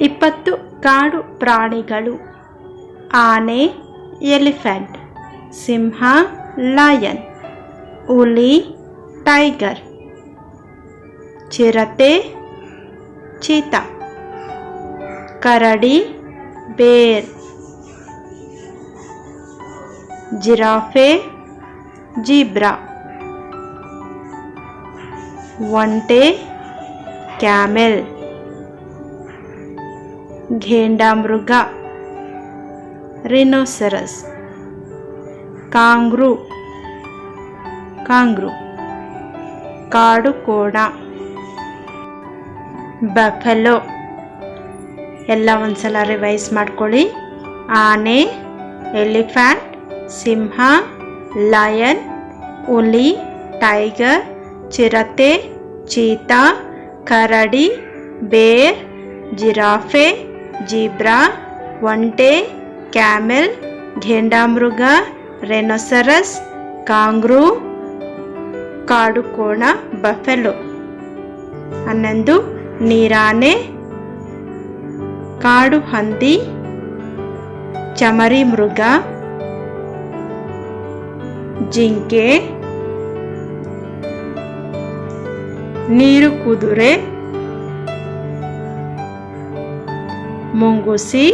ಇಪ್ಪತ್ತು ಕಾಡು ಪ್ರಾಣಿಗಳು ಆನೆ ಎಲಿಫೆಂಟ್ ಸಿಂಹ ಲಯನ್ ಹುಲಿ ಟೈಗರ್ ಚಿರತೆ ಚೀತಾ ಕರಡಿ ಬೇರ್ ಜಿರಾಫೆ ಜೀಬ್ರಾ ಒಂಟೆ ಕ್ಯಾಮೆಲ್ ಘೇಂಡಾಮೃಗ ರಿನೋಸೆರಸ್ ಕಾಂಗ್ರೂ ಕಾಂಗ್ರೂ ಕಾಡು ಕೋಣ ಬಫೆಲೋ ಎಲ್ಲ ಒಂದ್ಸಲ ರಿವೈಸ್ ಮಾಡ್ಕೊಳ್ಳಿ. ಆನೆ ಎಲಿಫ್ಯಾಂಟ್ ಸಿಂಹ ಲಯನ್ ಹುಲಿ ಟೈಗರ್ ಚಿರತೆ, ಚೀತಾ, ಕರಡಿ ಬೇರ್ ಜಿರಾಫೆ. ಜೀಬ್ರಾ ಒಂಟೆ ಕ್ಯಾಮೆಲ್ ಘೇಂಡಾಮೃಗ ರೆನೊಸರಸ್ ಕಾಂಗ್ರೂ ಕಾಡುಕೋಣ ಬಫೆಲೋ ಹನ್ನೊಂದು ನೀರಾನೆ ಕಾಡು ಹಂದಿ ಚಮರಿ ಮೃಗ ಜಿಂಕೆ ನೀರು ಕುದುರೆ ಮುಂಗುಸಿ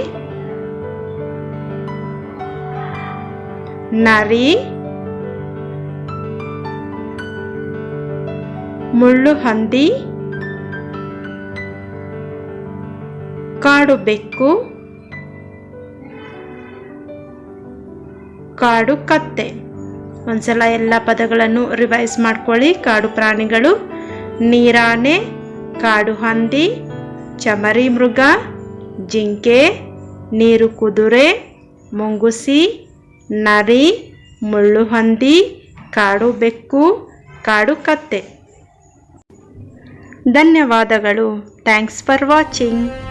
ನರಿ ಮುಳ್ಳು ಹಂದಿ ಕಾಡು ಬೆಕ್ಕು ಕಾಡು ಕತ್ತೆ ಒಂದ್ಸಲ ಎಲ್ಲ ಪದಗಳನ್ನು ರಿವೈಸ್ ಮಾಡ್ಕೊಳ್ಳಿ. ಕಾಡು ಪ್ರಾಣಿಗಳು. ನೀರಾನೆ, ಕಾಡು ಹಂದಿ, ಚಮರಿ ಮೃಗ. ಜಿಂಕೆ, ನೀರು ಕುದುರೆ, ಮುಂಗುಸಿ, ನರಿ ಮುಳ್ಳು ಹಂದಿ ಕಾಡು ಬೆಕ್ಕು, ಕಾಡು ಕತ್ತೆ. ಧನ್ಯವಾದಗಳು. Thanks for watching.